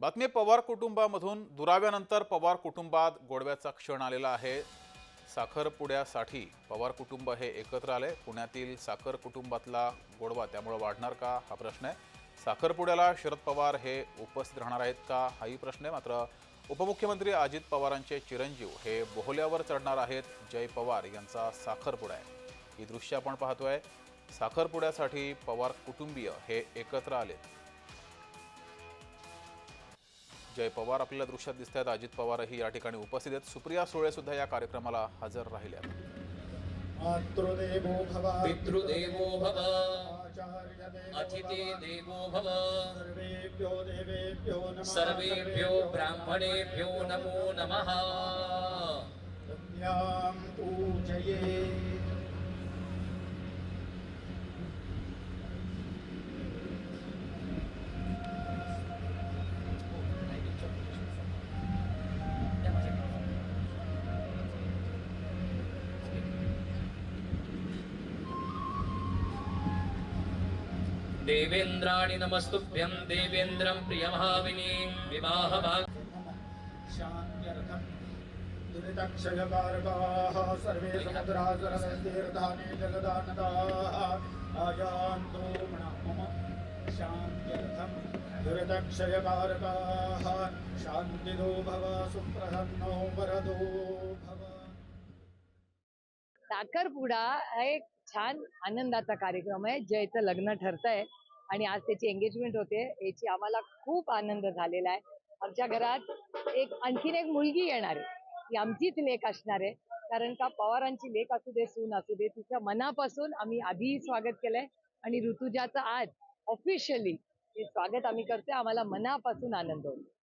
बातमी पवार कुटुंबामधून. दुराव्यानंतर पवार कुटुंबात गोडव्याचा क्षण आलेला आहे. साखरपुड्यासाठी पवार कुटुंब हे एकत्र आले. पुण्यातील साखर कुटुंबातला गोडवा त्यामुळं वाढणार का? हा प्रश्न आहे. साखरपुड्याला शरद पवार हे उपस्थित राहणार आहेत का? हाही प्रश्न आहे. मात्र उपमुख्यमंत्री अजित पवारांचे चिरंजीव हे बोहल्यावर चढणार आहेत. जय पवार यांचा साखरपुडा आहे. ही दृश्य आपण पाहतोय. साखरपुड्यासाठी पवार कुटुंबीय हे एकत्र आलेत. जय पवार आपल्याला दृश्यात दिसत आहेत अजित पवारही या ठिकाणी उपस्थित आहेत. सुप्रिया सुळे सुद्धा या कार्यक्रमाला हजर राहिल्या. मातृदेवो भव पितृदेवो भव आचार्यदेवो अतिथि भव देवो भव। सर्वेभ्यो देवेभ्यो नमः। सर्वेभ्यो ब्राह्मणेभ्यो नमो नमः। देवेन्द्राणि नमस्तुभ्यं देवेन्द्रं प्रियभाविनी विवाहभाग शान्त्यर्थम् दुरितक्षयकारकाः सर्वे समुद्रासुरतीर्थानि जगदानदाः आयान्तु मम शान्त्यर्थम् दुरितक्षयकारकाः शान्तिदो भव सुप्रसन्नो वरदो भव साखरपुडा हा एक छान आनंदाचा कार्यक्रम आहे. जयचं लग्न ठरत आहे आणि आज त्याची एंगेजमेंट होते याची आम्हाला खूप आनंद झालेला आहे. आमच्या घरात एक आणखीन एक मुलगी येणार आहे. ती आमचीच लेख असणार आहे. कारण का पवारांची लेख असू दे सून असू दे तिच्या मनापासून आम्ही आधीही स्वागत केलंय. आणि ऋतुजाचं आज ऑफिशियली हे स्वागत आम्ही करतोय. आम्हाला मनापासून आनंद होतो